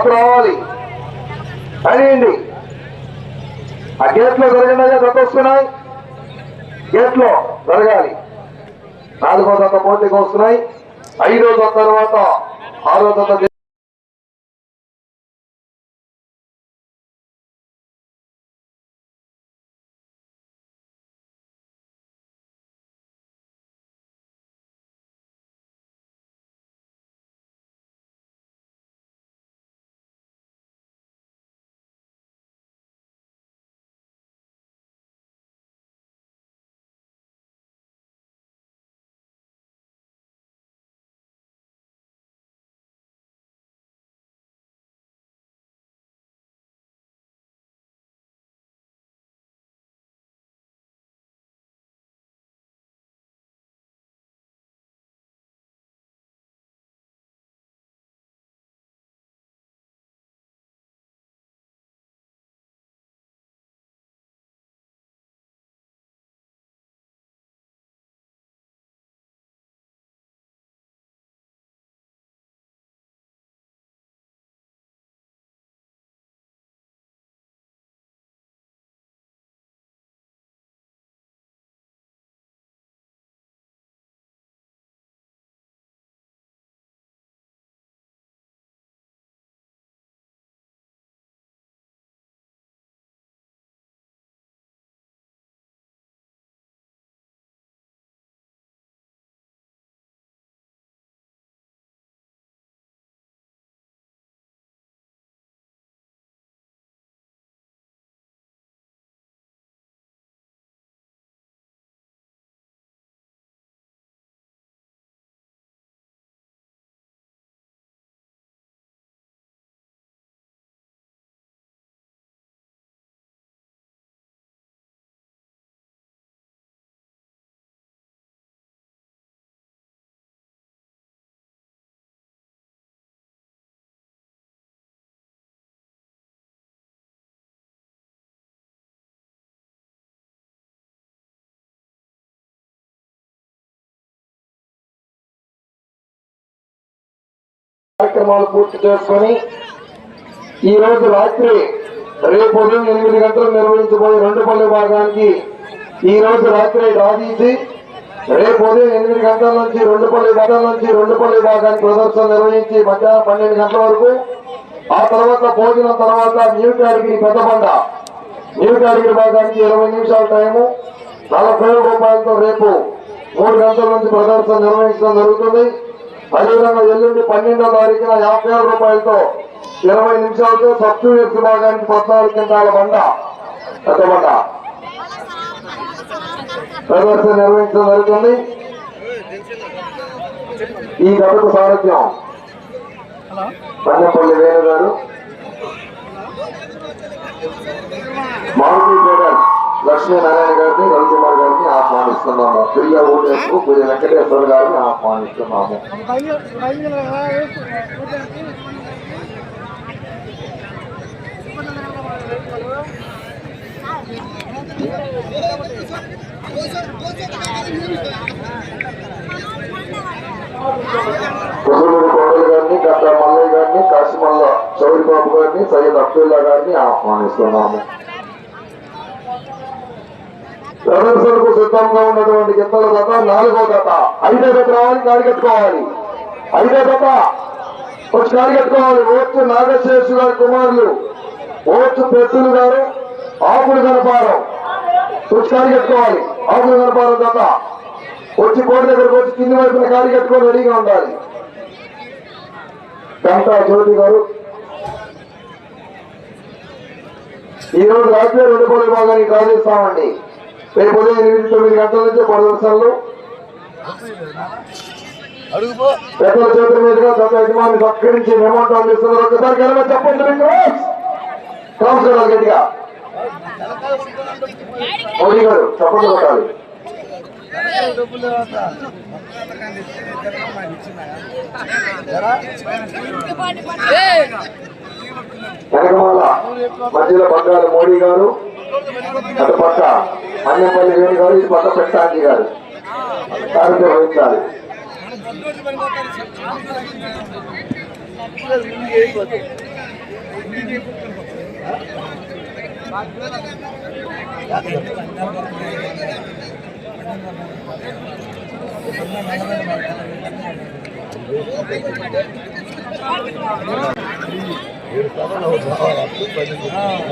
జత రావాలి. అనియండి ఆ గేట్లో జరగండి జత గేట్లో జరగాలి నాలుగో దొంగ పోటీకి వస్తున్నాయి. ఐదో తర్వాత ఆరో జత కార్యక్రమాలు పూర్తి చేసుకొని ఈ రోజు రాత్రి రేపు ఉదయం ఎనిమిది గంటలకు నిర్వహించబోయే రెండు పల్లె భాగానికి ఈ రోజు రాత్రి రాజీసి రేపు ఉదయం ఎనిమిది గంటల నుంచి రెండు పల్లె గంటల నుంచి రెండు పల్లె భాగానికి ప్రదర్శన నిర్వహించి మధ్యాహ్నం పన్నెండు గంటల వరకు ఆ తర్వాత భోజనం తర్వాత new category Peddabanda new category భాగానికి ఇరవై నిమిషాల టైము నలభై రూపాయలతో రేపు మూడు గంటల నుంచి ప్రదర్శన నిర్వహించడం జరుగుతుంది. అదేవిధంగా ఎల్లుండి పన్నెండో తారీఖున యాభై ఆరు రూపాయలతో ఇరవై నిమిషాలతో సబ్ జూనియర్స్ విభాగానికి పద్నాలుగు క్వింటాల బండ. పెద్ద బండ. ప్రదర్శన నిర్వహించడం జరుగుతుంది. ఈ గతకు సారథ్యం పన్నెపల్లి వేణు గారు మారుతి జగన్ లక్ష్మీనారాయణ గారిని రవికుమార్ గారిని ఆహ్వానిస్తున్నాము ప్రియ ఓటేసు పురి వెంకటేశ్వర గారిని ఆహ్వానిస్తున్నాము కుసులూరి కోటల్ గారిని గడ్డ మల్లయ్య గారిని కాశీమల్ల చౌరిబాబు గారిని సయ్యద్ అబ్దుల్లా గారిని ఆహ్వానిస్తున్నాము ప్రదర్శనకు సిద్ధంగా ఉన్నటువంటి గిత్తల జత నాలుగో జత. ఐదో జత రావాలి కాడికెట్టుకోవాలి ఐదో జత. వచ్చి కాడికెట్టుకోవాలి కట్టుకోవాలి. నాగశేషు గారి కుమారులు. ఓర్చు పెట్టులు గారు ఆకులు కనపారం. వచ్చి కాడికెట్టుకోవాలి ఆకులు కనపారం జత. వచ్చి కోటి దగ్గరకు వచ్చి కింది వైపున కాడికెట్టుకొని రెడీగా ఉండాలి. గంటా జ్యోతి గారు. ఈ రోజు రాజకీయ రెండు పనుల భాగాన్ని డ్రా చేస్తామండి రేపు ఉదయం ఎనిమిది తొమ్మిది గంటల నుంచి ప్రదర్శనలు పెద్దల చేతుల మీదుగా గత యజమాని సత్కరించి అందిస్తున్నారు ఒకసారి కనుక చెప్పండి మీకు. గట్టిగా. గారు చెప్పండి కొట్టాలి. వెనకమాల మధ్యలో బంగారు మోడీ గారు అటు పక్క. అన్నంపల్లి వేణు గారు ఇటు పక్క పెట్టాంజీ గారు కార్యక్రమం వహించాలి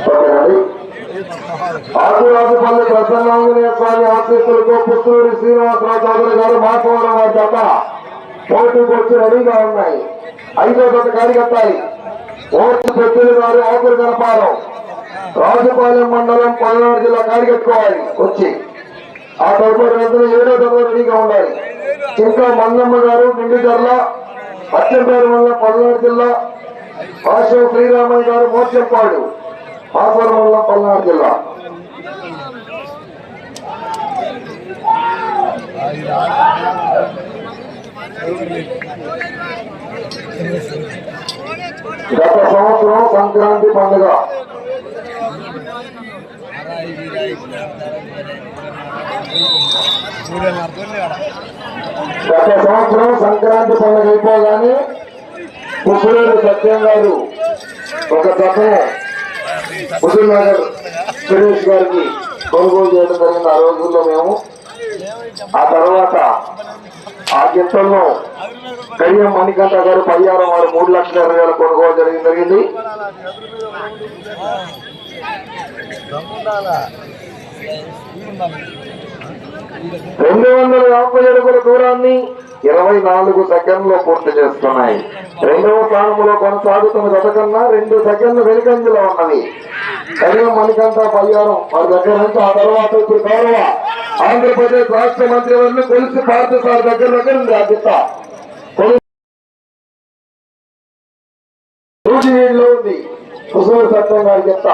ఓకేనండి ఆదిరాజుపల్లి ప్రసన్నాంజనేయ స్వామి ఆశీస్సులతో పుత్తూరి శ్రీనివాసరావు చౌదరి గారు మాట్లాడడం వారి చేత పోటీకి వచ్చి రెడీగా ఉన్నాయి. ఐదో జత కడిగట్టాలి ఓటు పెద్దలు గారు ఆకులు కనపాలం రాజుపాలెం మండలం పల్నాడు జిల్లా కాడిగట్టుకోవాలి వచ్చి. ఆ తదుపరి వెంటనే ఏడో తరగతి రెడీగా ఉండాలి ఇంకా మల్లమ్మ గారు నిండుజర్ల అచ్చంపేరు వల్ల పల్నాడు జిల్లా ఆశో శ్రీరామయ్య గారు మోర్చంపాడు. ఆసరం మండలం పల్నాడు జిల్లా. గత సంవత్సరం సంక్రాంతి పండుగ. గత సంవత్సరం సంక్రాంతి పండుగ అయిపోగానే పుష్పరేడు సత్యం గారు ఒక జతను హుజూర్ నగర్ సురేష్ గారికి కొనుగోలు చేయడం జరిగిన ఆ రోజుల్లో మేము ఆ తర్వాత ఆ గింతలను కడియం మణికంఠ గారు పరిహారం వారు మూడు లక్షల ఇరవై వేల కొనుగోలు జరిగింది జరిగింది. రెండు వందల యాభై అడుగుల దూరాన్ని ఇరవై నాలుగు సెకండ్లో పూర్తి చేస్తున్నాయి. రెండవ స్థానంలో కొనసాగుతున్న గత కన్నా రెండు సెకండ్లు వెనుకంజలో ఉన్నది కడియం మణికంఠ పయ్యారం. వారి దగ్గర నుంచి ఆ తర్వాత ఇప్పుడు గౌరవ ఆంధ్రప్రదేశ్ రాష్ట్ర మంత్రి వారిని కొలిసి భారత సార్ దగ్గర దగ్గర ఉంది ఆ గిత్త నూజివీడులో ఉంది. హుజూర్ సత్యం గారి గిత్త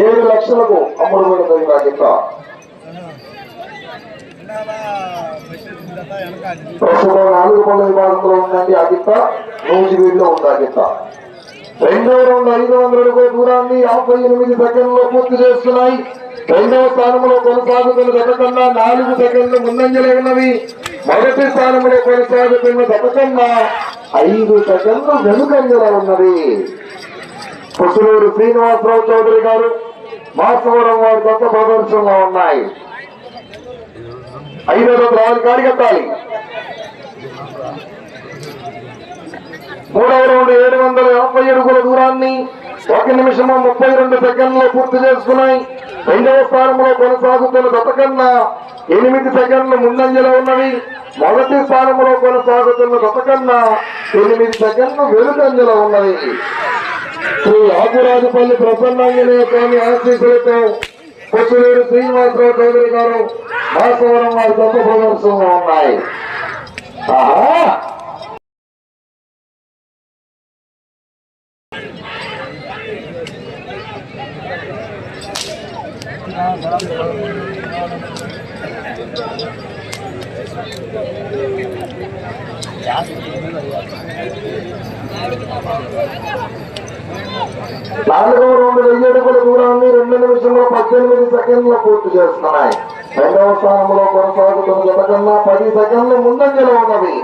ఏడు లక్షలకు అమ్ముడుబడి తగిన ఆ ప్రస్తుతం నాలుగు పనుల విభాగంలో ఉందండి ఆ గిత్త నూజివీడులో ఉంది ఆ గిత్త రెండవ రౌండ్ ఐదు వందల అడుగుల దూరాన్ని యాభై ఎనిమిది సెకండ్లో పూర్తి చేస్తున్నాయి. రెండవ స్థానంలో కొనసాగుతున్న గత నాలుగు సెకండ్లు ముందంజలే ఉన్నవి. మొదటి స్థానంలో కొనసాగుతున్న గత ఐదు సెకండ్లు వెనుకంజల ఉన్నది. పుసులూరు శ్రీనివాసరావు చౌదరి గారు మాసవరం వారి కొత్త ప్రదర్శనలో ఉన్నాయి. ఐదో రోజు రావాలి కాడిగట్టాలి. మూడవ రౌండ్ ఏడు వందల యాభై అడుగుల దూరాన్ని ఒక నిమిషం ముప్పై రెండు సెకండ్లో పూర్తి చేసుకున్నాయి. రెండవ స్థానంలో కొనసాగుతున్న గతకన్నా ఎనిమిది సెకండ్లు ముందంజలో ఉన్నవి. మొదటి స్థానంలో కొనసాగుతున్న గతకన్నా ఎనిమిది సెకండ్లు వెలుగంజలో ఉన్నవి. శ్రీ ఆకురాజుపల్లి ప్రసన్నాంజనేయ స్వామి ఆశీస్సులతో కొత్తూరు శ్రీనివాసరావు చౌదరి గారు మాసవరం వారి గొప్ప ప్రదర్శనలో ఉన్నాయి. ఆహా నాలుగవ రెండు వెయ్యి అడుగుల దూరాన్ని రెండు నిమిషంలో పద్దెనిమిది సెకండ్లు పూర్తి చేస్తున్నాయి. రెండవ స్థానంలో కొనసాగుతున్న జత కన్నా పది సెకండ్లు ముందంజలో ఉన్నవి.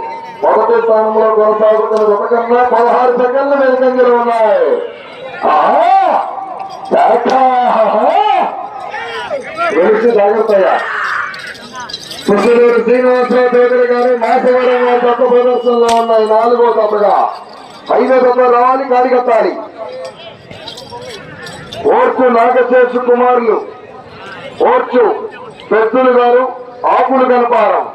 మొదటి స్థానంలో కొనసాగుతున్న జత కన్నా పదహారు సెకండ్లు వెనుకంజలో ఉన్నాయి. ఆహా! శాఖ! వెలిసి శ్రీనివాసరావు చౌదరి గారు మాసవరం వారి తత్వ ప్రదర్శనలో ఉన్నాయి నాలుగో తప్పగా ఐదో తప్ప రావాలి కాడిగట్టాలి ఓర్చు నాగశేషు కుమారులు. ఓర్చు పెద్దలు గారు ఆకులు కనపారం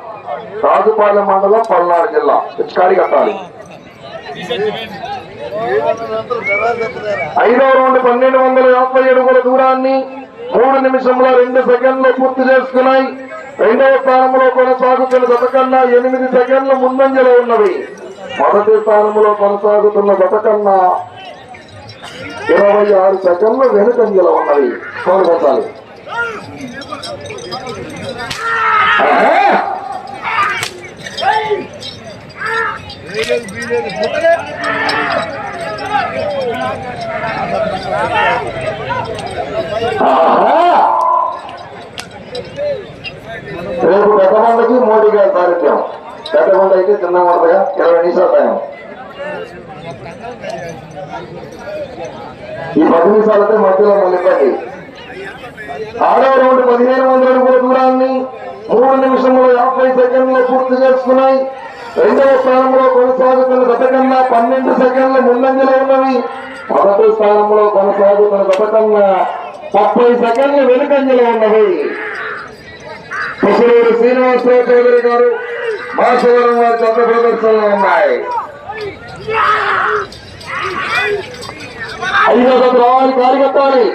రాజుపాలెం మండలం పల్నాడు జిల్లా పిచ్కాడి కట్టాలి. ఐదవ రౌండ్ పన్నెండు వందల యాభై అడుగుల దూరాన్ని మూడు నిమిషంలో రెండు సెకండ్లు పూర్తి చేసుకున్నాయి. రెండవ స్థానంలో కొనసాగుతున్న గత కన్నా ఎనిమిది సెకండ్ల ముందంజలో ఉన్నవి. మొదటి స్థానంలో కొనసాగుతున్న గత కన్నా ఇరవై ఆరు సెకండ్లు వెనుకంజలో ఉన్నవి చూడగొట్టాలి రేపు పెద్దమండకి మోడీ గారి సారథ్యం పెద్దమండ అయితే చిన్న మండగా ఇరవై నిమిషాలు టైం ఈ పది నిమిషాలతో మధ్యలో మళ్ళీ ఆరో రౌండ్ పదిహేను వందల అడుగుల దూరాన్ని మూడు నిమిషంలో యాభై సెకండ్లు పూర్తి చేసుకున్నాయి రెండవ స్థానంలో కొనసాగుతున్న గత కన్నా పన్నెండు సెకండ్ల ముందంజలో ఉన్నవి. మొదటి స్థానంలో కొనసాగుతున్న గత కన్నా ముప్పై సెకండ్లు వెనుకంజలో ఉన్నవి. కుసలూరు శ్రీనివాసరావు చౌదరి గారు మాసవరం వారి చంద్ర ప్రదర్శనలో ఉన్నాయి. ఐదో జత రావాలి కార్యకర్తాలి.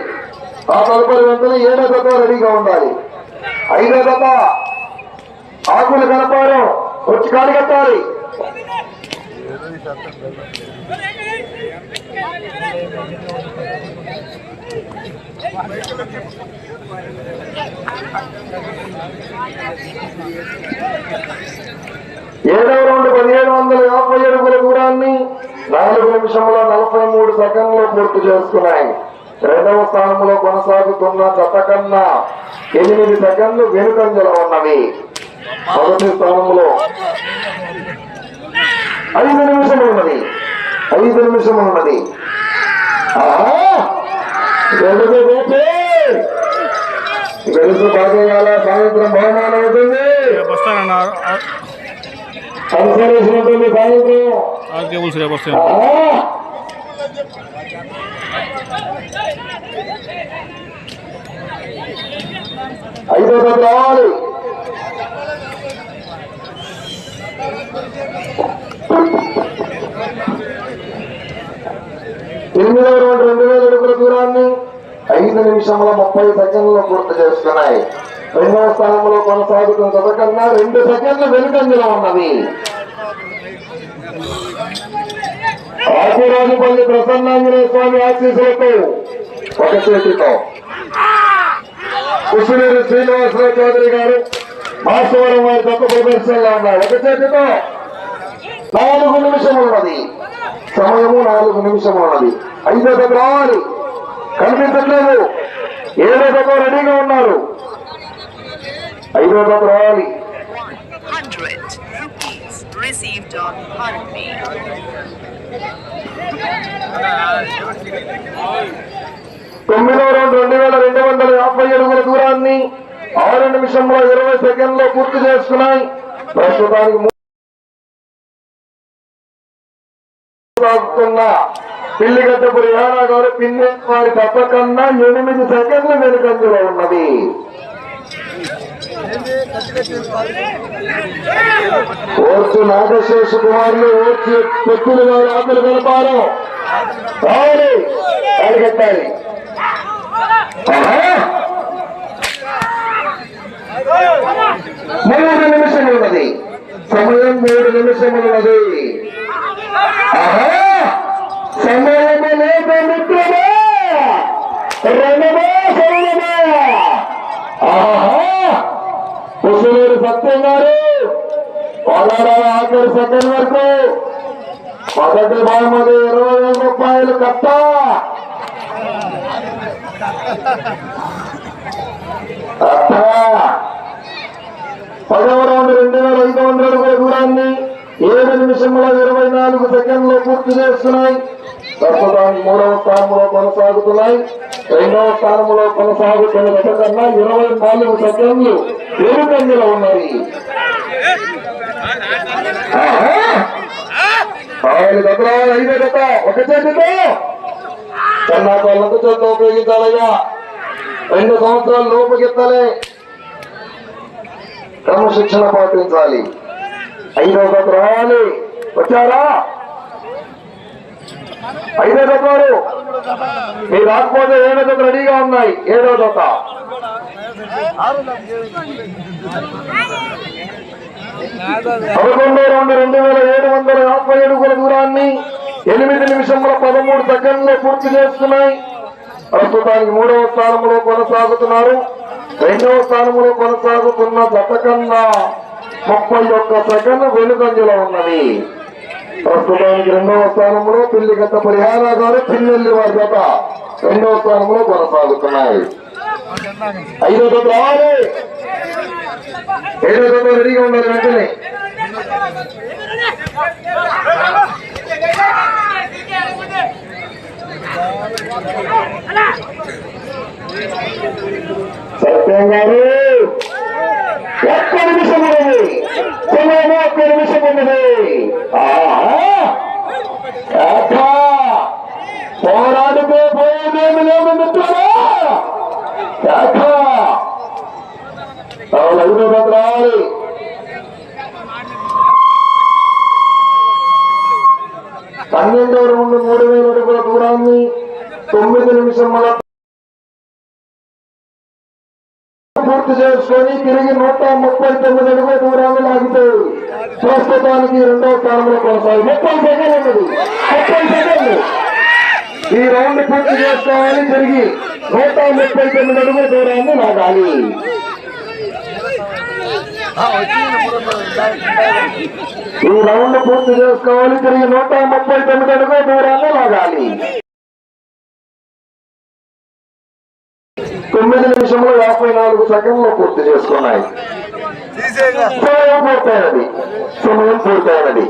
ఆ తదుపరి వెంటనే ఏడో జత రెడీగా ఉండాలి. ఐదో జత ఆకులు కనపాడం వచ్చి కార్యకర్తాలి. ఏడవ రెండు పదిహేడు వందల యాభై అడుగుల దూరాన్ని నాలుగు నిమిషముల నలభై మూడు సెకండ్లు పూర్తి చేసుకున్నాయి. రెండవ స్థానంలో కొనసాగుతున్న జత కన్నా ఎనిమిది సెకండ్లు వెనుకంజలో ఉన్నవి. మొదటి స్థానంలో ఐదు నిమిషములు ఉన్నది. ఐదు నిమిషములు ఉన్నది! గెలుపు బాగేయాల సాయంత్రం బహుమానం అవుతుంది. సాయంత్రం ఆ కేబుల్స్ రేపు వస్తాయి ఐదో జత రావాలి ఎనిమిదవ రెండు వేల అడుగుల దూరాన్ని ఐదు నిమిషంలో ముప్పై సెకండ్లు పూర్తి చేస్తున్నాయి రెండవ స్థానంలో కొనసాగుతున్న జత కన్నా రెండు సెకండ్లు వెనుకంజలో ఉన్నది ఆశీరాజుపల్లి ప్రసన్నాంజనేయ స్వామి ఆశీస్సులతో ఒక చేతితో. కుసునూరు శ్రీనివాసరావు చౌదరి గారు భాస్వరం వారి తప్ప ప్రదర్శనలో ఉన్నారు. ఒక చేతితో. నాలుగు నిమిషం ఉన్నది సమయము నాలుగు నిమిషం ఉన్నది ఐదో దగ్గర రావాలి. కనిపించట్లేదు. ఏడో దగ్గర రెడీగా ఉన్నారు. ఐదో దగ్గర రావాలి. Hundred. rupees received on Harvey. తొమ్మిదో రౌండ్ రెండు వేల రెండు వందల యాభై అడుగుల దూరాన్ని ఆరు నిమిషంలో ఇరవై సెకండ్లో పూర్తి చేసుకున్నాయి ప్రస్తుతానికి సాగుతున్న పిల్లిగడ్డపు రిహానా గారు పిన్ని వారి తప్పకన్నా ఎనిమిది సెకండ్ల వెనుకంజలో ఉన్నది ఓర్చు నాగశేష కుమారులు ఓర్చి పెట్టులు గారు ఆకులు కలపారు రావాలి. అడిగెత్తాలి మూడు నిమిషములు ఉన్నది. సమయం మూడు నిమిషములు ఉన్నది. సమయము లేదు మిత్రమా రణమా శరణమా. ఆహా. కుసులూరు సత్యం గారు పోలాడాల ఆఖరి సెకండ్ వరకు. మొదటి బహుమతి ఇరవై వేల రూపాయలు కట్ట. పదవ రౌండ్ రెండు వేల ఐదు వందల అడుగుల దూరాన్ని ఏడు నిమిషంలో ఇరవై నాలుగు సెకండ్లు పూర్తి చేస్తున్నాయి. ప్రస్తుతానికి మూడవ స్థానంలో కొనసాగుతున్నాయి. రెండవ స్థానంలో కొనసాగుతున్న కన్నా ఇరవై నాలుగు సెకండ్లు వెనుకంజలో ఉన్నది. ఆహా! ఆరు గతరాలు ఐదో గత ఒక చేతితో చెన్నాకాళ్ళకు చేతితో ఉపయోగించాలయ్యా. రెండు సంవత్సరాలు లోపగిత్తాలి క్రమశిక్షణ పాటించాలి. ఐదో గత రావాలి. వచ్చారా? ఐదో గత మీ మీరు రాకపోతే ఏడో గత రెడీగా ఉన్నాయి. ఏడో గత పదకొండు రెండు రెండు వేల ఏడు వందల యాభై అడుగుల దూరాన్ని ఎనిమిది నిమిషంలో పదమూడు సెకండ్లు పూర్తి చేస్తున్నాయి. ప్రస్తుతానికి మూడవ స్థానంలో కొనసాగుతున్నారు. రెండవ స్థానంలో కొనసాగుతున్న జత కన్నా ముప్పై ఒక్క సెకండ్ వెనుకంజలో ఉన్నది. ప్రస్తుతానికి రెండవ స్థానంలో పిల్లి గత పరిహార గారు పిల్లెల్లి వారి గత రెండవ స్థానంలో కొనసాగుతున్నాయి. ఐదో జత రావాలి. ఏడో జత రెడీగా ఉండాలి వెంటనే సత్యం గారు ఒక్క నిమిషం ఉన్నది సమయం ఒక్క నిమిషం ఉన్నది ఆహా! అబ్బా! పోరాడితే పోయేదేమి లేదు మిత్రుడా అబ్బా! అవును, ఐదో భద్రాలి పన్నెండవ రౌండ్ మూడు వేల అడుగుల దూరాన్ని తొమ్మిది నిమిషముల పూర్తి చేసుకొని తిరిగి నూట ముప్పై తొమ్మిది అడుగుల దూరాన్ని లాగిపోయి ప్రస్తుతానికి రెండవ స్థానంలో కొనసాగి ముప్పై సెకండ్ ఉన్నది. ముప్పై సెకండ్ ఈ రౌండ్ పూర్తి చేసుకోవాలి. తిరిగి నూట ముప్పై తొమ్మిది అడుగుల దూరాన్ని లాగాలి. ఈ రౌండ్ పూర్తి చేసుకోవాలి. తిరిగి నూట ముప్పై తొమ్మిది అడుగుల దూరాన్ని లాగాలి. తొమ్మిది నిమిషంలో యాభై నాలుగు సెకండ్లు పూర్తి చేసుకున్నాయి. సమయం పూర్తయినది. సమయం పూర్తయినది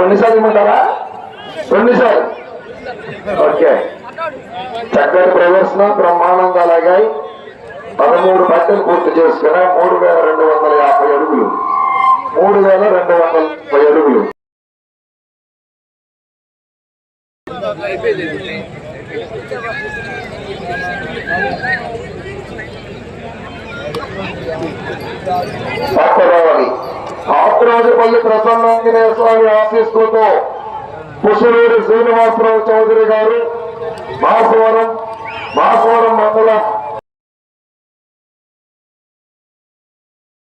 రెండుసార్లు ఇమ్మంటారా? రెండుసార్లు. ఓకే. చక్కటి ప్రదర్శన బ్రహ్మాండంగా లాగాయి. పదమూడు బట్టలు పూర్తి చేసుకున్నా మూడు వేల రెండు వందల యాభై అడుగులు. మూడు వేల రెండు వందల ముప్పై అడుగులు. ఆత్రాజపల్లి ప్రసన్నాంజనేయ స్వామి ఆశీస్సులతో పుష్పూరి శ్రీనివాసరావు చౌదరి గారు మాసవరం మాసవరం మండల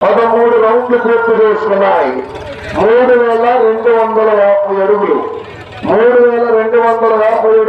పదమూడు రౌండ్లు పూర్తి చేసుకున్నాయి. మూడు వేల రెండు వందల యాభై అడుగులు. మూడు వేల రెండు వందల యాభై అడుగులు